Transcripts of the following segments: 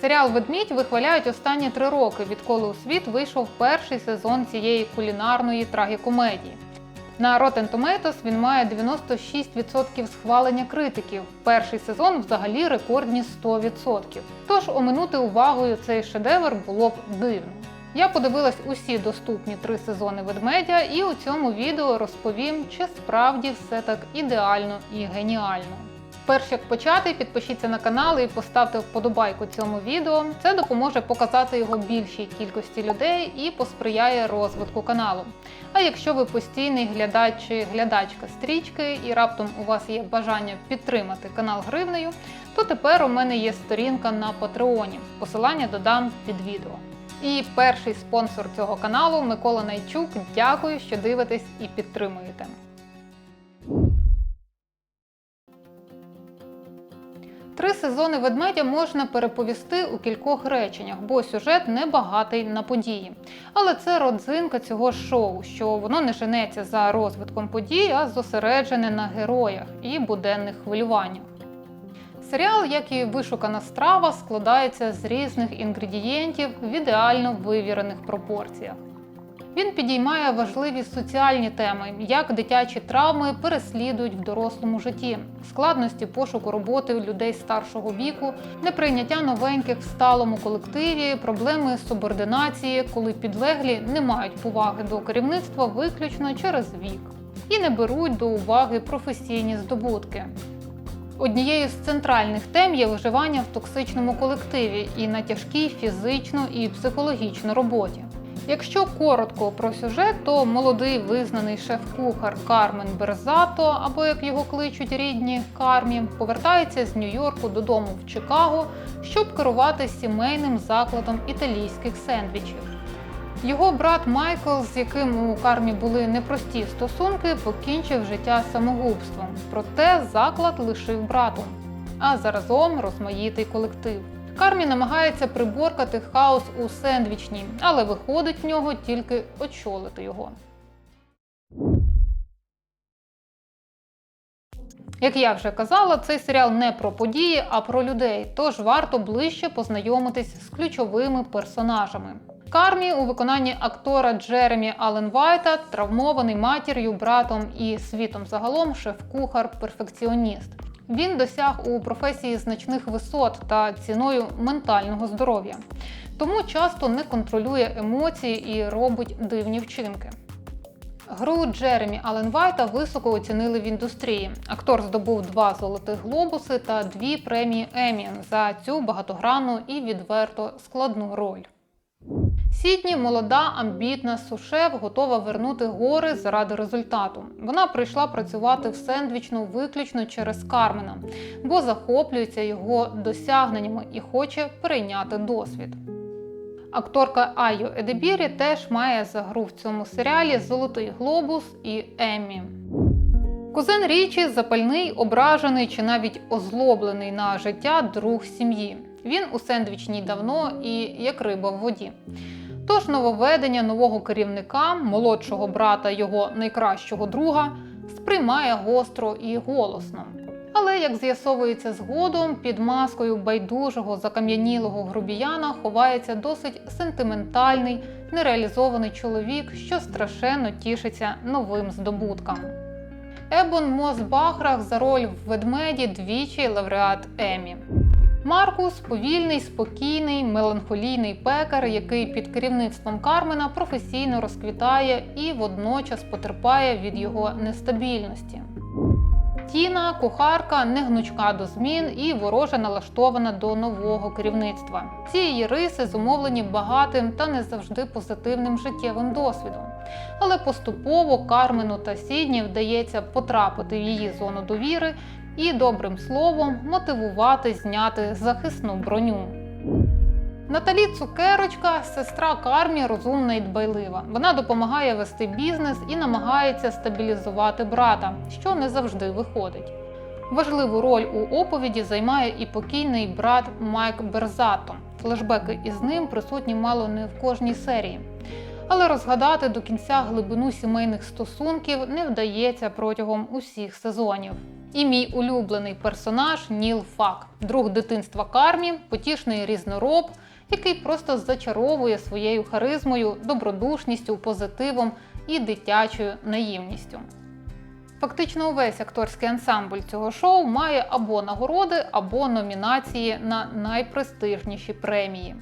Серіал Ведмідь вихваляють останні три роки, відколи у світ вийшов перший сезон цієї кулінарної трагікомедії. На Rotten Tomatoes він має 96% схвалення критиків. Перший сезон взагалі рекордні 100%. Тож оминути увагою цей шедевр було б дивно. Я подивилась усі доступні три сезони ведмедя, і у цьому відео розповім, чи справді все так ідеально і геніально. Перш як почати, підпишіться на канал і поставте вподобайку цьому відео. Це допоможе показати його більшій кількості людей і посприяє розвитку каналу. А якщо ви постійний глядач чи глядачка стрічки і раптом у вас є бажання підтримати канал гривнею, то тепер у мене є сторінка на Патреоні. Посилання додам під відео. І перший спонсор цього каналу Микола Найчук. Дякую, що дивитесь і підтримуєте. Сезони ведмедя можна переповісти у кількох реченнях, бо сюжет не багатий на події. Але це родзинка цього шоу, що воно не женеться за розвитком подій, а зосереджене на героях і буденних хвилюваннях. Серіал, як і вишукана страва, складається з різних інгредієнтів в ідеально вивірених пропорціях. Він підіймає важливі соціальні теми, як дитячі травми переслідують в дорослому житті, складності пошуку роботи людей старшого віку, неприйняття новеньких в сталому колективі, проблеми субординації, коли підлеглі не мають поваги до керівництва виключно через вік і не беруть до уваги професійні здобутки. Однією з центральних тем є виживання в токсичному колективі і на тяжкій фізично і психологічно роботі. Якщо коротко про сюжет, то молодий визнаний шеф-кухар Кармен Берзато, або як його кличуть рідні Кармі, повертається з Нью-Йорку додому в Чикаго, щоб керувати сімейним закладом італійських сендвічів. Його брат Майкл, з яким у Кармі були непрості стосунки, покінчив життя самогубством. Проте заклад лишив брату, а заразом розмаїтий колектив. Кармі намагається приборкати хаос у сендвічній, але виходить в нього тільки очолити його. Як я вже казала, цей серіал не про події, а про людей, тож варто ближче познайомитись з ключовими персонажами. Кармі у виконанні актора Джеремі Аллен Вайта травмований матір'ю, братом і світом загалом шеф-кухар, перфекціоніст. Він досяг у професії значних висот та ціною ментального здоров'я, тому часто не контролює емоції і робить дивні вчинки. Гру Джеремі Аллен Вайта високо оцінили в індустрії. Актор здобув два золотих глобуси та дві премії Емі за цю багатогранну і відверто складну роль. Сідні молода, амбітна сушеф готова вернути гори заради результату. Вона прийшла працювати в сендвічну виключно через Кармена, бо захоплюється його досягненнями і хоче перейняти досвід. Акторка Айо Едебірі теж має за гру в цьому серіалі Золотий глобус і Еммі. Кузен Річі запальний, ображений чи навіть озлоблений на життя друг сім'ї. Він у сендвічній давно і як риба в воді. Тож нововведення нового керівника, молодшого брата його найкращого друга, сприймає гостро і голосно. Але, як з'ясовується згодом, під маскою байдужого закам'янілого грубіяна ховається досить сентиментальний, нереалізований чоловік, що страшенно тішиться новим здобуткам. Ебон Мос Бахрах за роль в ведмеді двічі лауреат Емі. Маркус повільний, спокійний, меланхолійний пекар, який під керівництвом Кармена професійно розквітає і водночас потерпає від його нестабільності. Тіна, кухарка, негнучка до змін і вороже налаштована до нового керівництва. Ці її риси зумовлені багатим та не завжди позитивним життєвим досвідом. Але поступово Кармену та Сідні вдається потрапити в її зону довіри і добрим словом мотивувати зняти захисну броню. Наталі Цукерочка, сестра Кармі, розумна і дбайлива. Вона допомагає вести бізнес і намагається стабілізувати брата, що не завжди виходить. Важливу роль у оповіді займає і покійний брат Майк Берзато. Флешбеки із ним присутні мало не в кожній серії. Але розгадати до кінця глибину сімейних стосунків не вдається протягом усіх сезонів. І мій улюблений персонаж Ніл Фак, друг дитинства Кармі, потішний різнороб, який просто зачаровує своєю харизмою, добродушністю, позитивом і дитячою наївністю. Фактично увесь акторський ансамбль цього шоу має або нагороди, або номінації на найпрестижніші премії.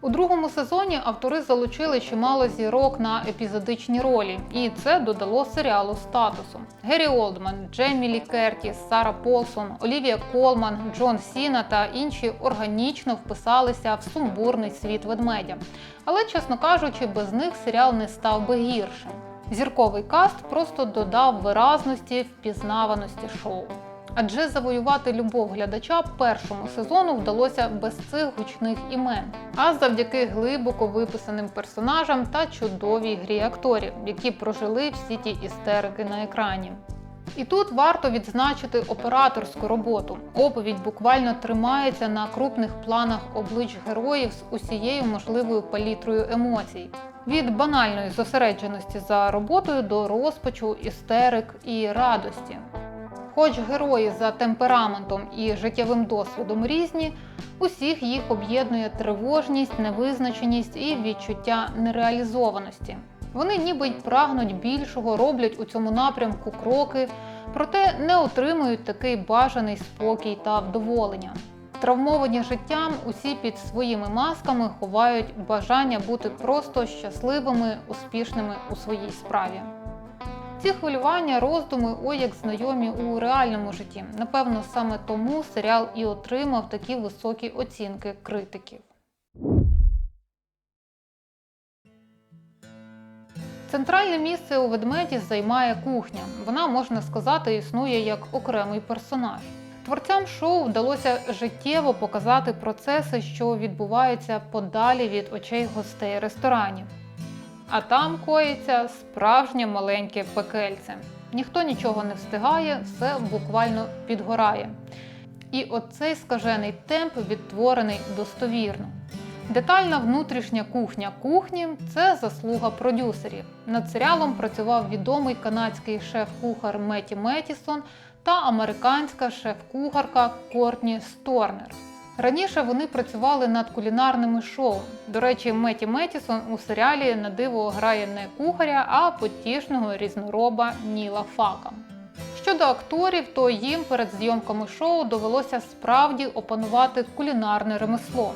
У другому сезоні автори залучили чимало зірок на епізодичні ролі, і це додало серіалу статусу. Геррі Олдман, Джеймі Лі Кертіс, Сара Полсон, Олівія Колман, Джон Сіна та інші органічно вписалися в сумбурний світ ведмедя. Але, чесно кажучи, без них серіал не став би гіршим. Зірковий каст просто додав виразності, впізнаваності шоу. Адже завоювати любов глядача першому сезону вдалося без цих гучних імен, а завдяки глибоко виписаним персонажам та чудовій грі акторів, які прожили всі ті істерики на екрані. І тут варто відзначити операторську роботу. Оповідь буквально тримається на крупних планах облич героїв з усією можливою палітрою емоцій. Від банальної зосередженості за роботою до розпачу, істерик і радості. Хоч герої за темпераментом і життєвим досвідом різні, усіх їх об'єднує тривожність, невизначеність і відчуття нереалізованості. Вони ніби й прагнуть більшого, роблять у цьому напрямку кроки, проте не отримують такий бажаний спокій та вдоволення. Травмовані життям, усі під своїми масками ховають бажання бути просто щасливими, успішними у своїй справі. Ці хвилювання, роздуми, ой, як знайомі у реальному житті. Напевно, саме тому серіал і отримав такі високі оцінки критиків. Центральне місце у ведмеді займає кухня. Вона, можна сказати, існує як окремий персонаж. Творцям шоу вдалося життєво показати процеси, що відбуваються подалі від очей гостей ресторанів. А там коїться справжнє маленьке пекельце. Ніхто нічого не встигає, все буквально підгорає. І оцей скажений темп відтворений достовірно. Детальна внутрішня кухня кухні це заслуга продюсерів. Над серіалом працював відомий канадський шеф-кухар Меті Метісон та американська шеф-кухарка Кортні Сторнер. Раніше вони працювали над кулінарними шоу. До речі, Меті Метісон у серіалі на диво грає не кухаря, а потішного різнороба Ніла Фака. Щодо акторів, то їм перед зйомками шоу довелося справді опанувати кулінарне ремесло.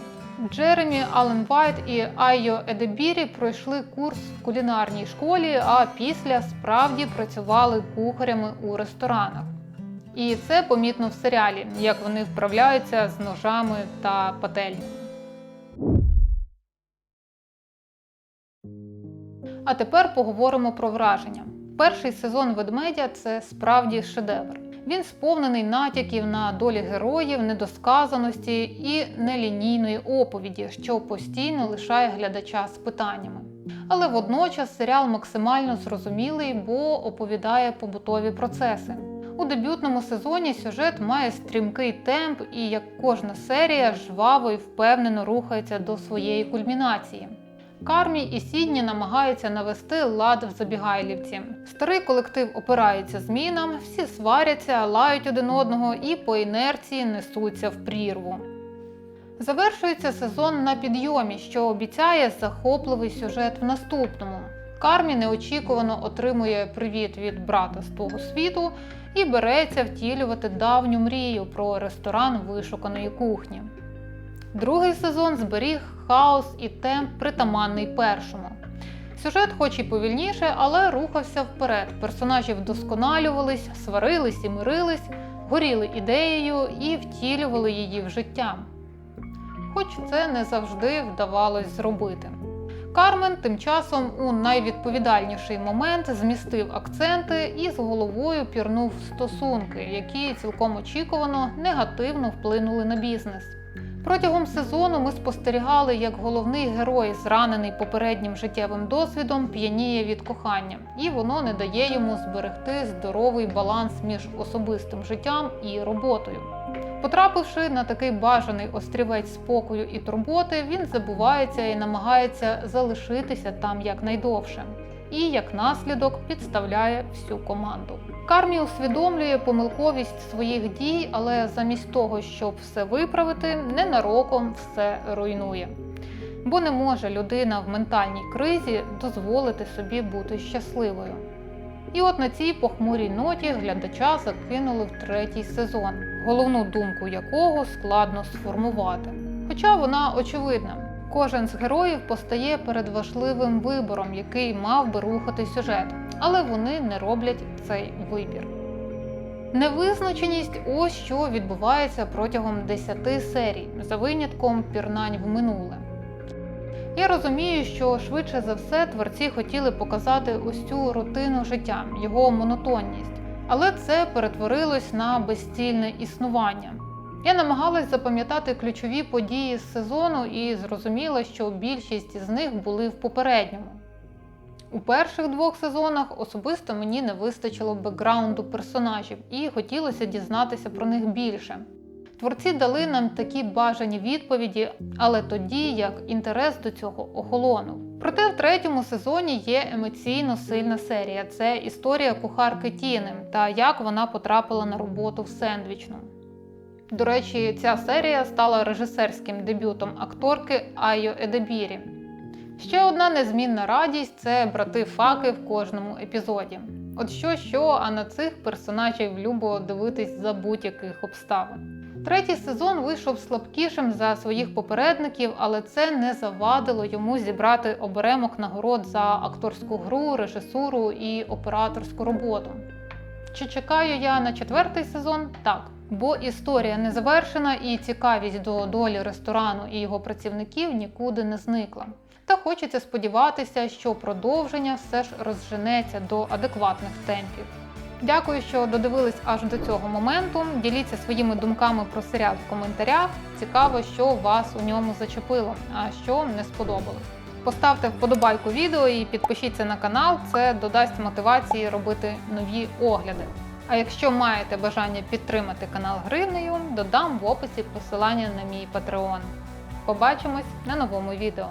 Джеремі Аллен Вайт і Айо Едебірі пройшли курс в кулінарній школі, а після справді працювали кухарями у ресторанах. І це помітно в серіалі, як вони вправляються з ножами та пательнями. А тепер поговоримо про враження. Перший сезон ведмедя це справді шедевр. Він сповнений натяків на долі героїв, недосказаності і нелінійної оповіді, що постійно лишає глядача з питаннями. Але водночас серіал максимально зрозумілий, бо оповідає побутові процеси. У дебютному сезоні сюжет має стрімкий темп і, як кожна серія, жваво і впевнено рухається до своєї кульмінації. Кармі і Сідні намагаються навести лад в Забігайлівці. Старий колектив опирається змінам, всі сваряться, лають один одного і по інерції несуться в прірву. Завершується сезон на підйомі, що обіцяє захопливий сюжет в наступному. Кармі неочікувано отримує привіт від брата з того світу і береться втілювати давню мрію про ресторан вишуканої кухні. Другий сезон зберіг хаос і темп притаманний першому. Сюжет, хоч і повільніше, але рухався вперед. Персонажі вдосконалювались, сварились і мирились, горіли ідеєю і втілювали її в життя. Хоч це не завжди вдавалось зробити. Кармен тим часом у найвідповідальніший момент змістив акценти і з головою пірнув стосунки, які цілком очікувано негативно вплинули на бізнес. Протягом сезону ми спостерігали, як головний герой, зранений попереднім життєвим досвідом, п'яніє від кохання, і воно не дає йому зберегти здоровий баланс між особистим життям і роботою. Потрапивши на такий бажаний острівець спокою і турботи, він забувається і намагається залишитися там якнайдовше. І як наслідок підставляє всю команду. Кармі усвідомлює помилковість своїх дій, але замість того, щоб все виправити, ненароком все руйнує. Бо не може людина в ментальній кризі дозволити собі бути щасливою. І от на цій похмурій ноті глядача закинули в третій сезон, головну думку якого складно сформувати. Хоча вона очевидна. Кожен з героїв постає перед важливим вибором, який мав би рухати сюжет, але вони не роблять цей вибір. Невизначеність ось що відбувається протягом 10 серій, за винятком пірнань в минуле. Я розумію, що швидше за все творці хотіли показати ось цю рутину життя, його монотонність, але це перетворилось на безцільне існування. Я намагалась запам'ятати ключові події з сезону і зрозуміла, що більшість з них були в попередньому. У перших двох сезонах особисто мені не вистачило бекграунду персонажів і хотілося дізнатися про них більше. Творці дали нам такі бажані відповіді, але тоді як інтерес до цього охолонув. Проте в третьому сезоні є емоційно сильна серія. Це історія кухарки Тіни та як вона потрапила на роботу в сендвічну. До речі, ця серія стала режисерським дебютом акторки Айо Едебірі. Ще одна незмінна радість це брати факи в кожному епізоді. От що, що, а на цих персонажів любо дивитись за будь-яких обставин. Третій сезон вийшов слабкішим за своїх попередників, але це не завадило йому зібрати оберемок нагород за акторську гру, режисуру і операторську роботу. Чи чекаю я на четвертий сезон? Так. Бо історія не завершена і цікавість до долі ресторану і його працівників нікуди не зникла. Та хочеться сподіватися, що продовження все ж розженеться до адекватних темпів. Дякую, що додивились аж до цього моменту. Діліться своїми думками про серіал в коментарях. Цікаво, що вас у ньому зачепило, а що не сподобалось. Поставте вподобайку відео і підпишіться на канал. Це додасть мотивації робити нові огляди. А якщо маєте бажання підтримати канал гривнею, додам в описі посилання на мій Patreon. Побачимось на новому відео.